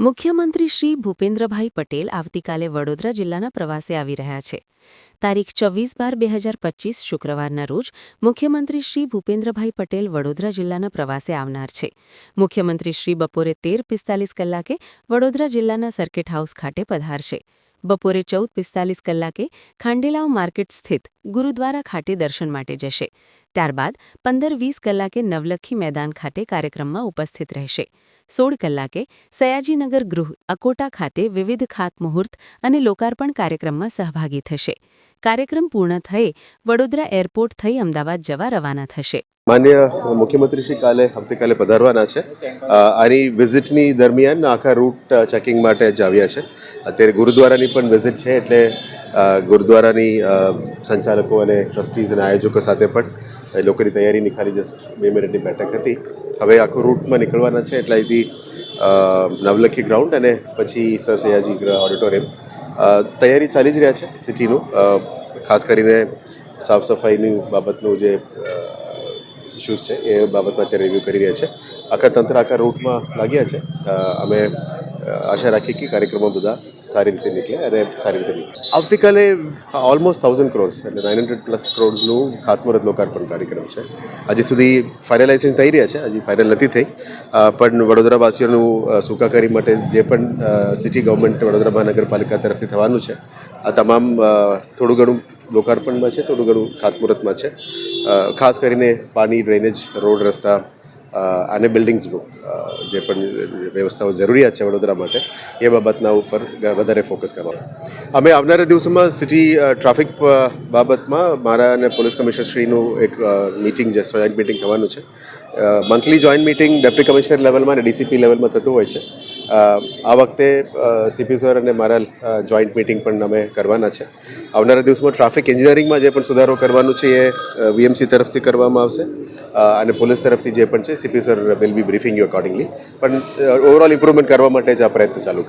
મુખ્યમંત્રી શ્રી ભૂપેન્દ્રભાઈ પટેલ આવતીકાલે વડોદરા જિલ્લાના પ્રવાસે આવી રહ્યા છે. તારીખ ચોવીસ બાર બે હજાર પચીસ શુક્રવારના રોજ મુખ્યમંત્રી શ્રી ભૂપેન્દ્રભાઈ પટેલ વડોદરા જિલ્લાના પ્રવાસે આવનાર છે. મુખ્યમંત્રી શ્રી બપોરે તેર પિસ્તાલીસ કલાકે વડોદરા જિલ્લાના સર્કિટ હાઉસ ખાતે પધારશે. બપોરે ચૌદ પિસ્તાલીસ કલાકે ખાંડેલાવ માર્કેટ સ્થિત ગુરુદ્વારા ખાતે દર્શન માટે જશે. ત્યારબાદ પંદર વીસ કલાકે નવલખી મેદાન ખાતે કાર્યક્રમમાં ઉપસ્થિત રહેશે. સોળ કલાકે સયાજીનગર ગૃહ અકોટા ખાતે વિવિધ ખાતમુહૂર્ત અને લોકાર્પણ કાર્યક્રમમાં સહભાગી થશે. કાર્યક્રમ પૂર્ણ થયે વડોદરા એરપોર્ટ થઈ અમદાવાદ જવા રવાના થશે. માન્ય મુખ્યમંત્રી શ્રી કાલે આવતીકાલે પધારવાના છે. આની વિઝિટની દરમિયાન આખા રૂટ ચેકિંગ માટે જ આવ્યા છે. અત્યારે ગુરુદ્વારાની પણ વિઝિટ છે એટલે ગુરુદ્વારાની સંચાલકો અને ટ્રસ્ટીઝ અને આયોજકો સાથે પણ એ લોકોની તૈયારીની ખાલી જસ્ટ બે મિનિટની બેઠક હતી. હવે આખું રૂટમાં નીકળવાના છે એટલે અહીંથી નવલખી ગ્રાઉન્ડ અને પછી સર સયાજી ઓડિટોરિયમ. તૈયારી ચાલી જ રહ્યા છે સિટીનું. ખાસ કરીને સાફ સફાઈની બાબતનું જે ઇશ્યુઝ છે, એ બાબતમાં અત્યારે રિવ્યૂ કરી રહ્યા છે. આખા તંત્ર આખા રૂટમાં લાગ્યા છે. અમે આશા રાખીએ કે કાર્યક્રમો બધા સારી રીતે નીકળે અને સારી રીતે નીકળે. આવતીકાલે ઓલમોસ્ટ થાઉઝન્ડ ક્રોડ્સ એટલે નાઇન હંડ્રેડ પ્લસ ક્રોડ્સનું ખાતમુહૂર્ત લોકાર્પણ કાર્યક્રમ છે. હજી સુધી ફાઇનલાઇઝેશન થઈ રહ્યા છે, હજી ફાઇનલ નથી થઈ. પણ વડોદરાવાસીઓનું સુકાકારી માટે જે પણ સિટી ગવર્મેન્ટ વડોદરા મહાનગરપાલિકા તરફથી થવાનું છે, આ તમામ થોડું ઘણું લોકાર્પણમાં છે, થોડું ઘણું ખાતમુહૂર્તમાં છે. ખાસ કરીને પાણી ડ્રેનેજ રોડ, રસ્તા અને બિલ્ડિંગ્સનું જે પણ વ્યવસ્થાઓ જરૂરિયાત છે વડોદરા માટે, એ બાબતના ઉપર વધારે ફોકસ કરવાનું અમે આવનારા દિવસોમાં સિટી ટ્રાફિક બાબતમાં મારા અને પોલીસ કમિશનર શ્રીનું એક મિટિંગ છે જોઈન્ટ મિટિંગ થવાનું છે. Monthly joint meeting deputy commissioner લેવલમાં અને ડીસીપી લેવલમાં થતું હોય છે. આ વખતે સીપી સર અને મારા જોઈન્ટ મિટિંગ પણ અમે કરવાના છે. આવનારા દિવસમાં ટ્રાફિક એન્જિનિયરિંગમાં જે પણ સુધારો કરવાનું છે એ વીએમસી તરફથી કરવામાં આવશે. અને પોલીસ તરફથી જે પણ છે CP sir will be briefing you accordingly પણ ઓવરઓલ ઇમ્પ્રુવમેન્ટ કરવા માટે જ આ પ્રયત્ન ચાલુ કરીએ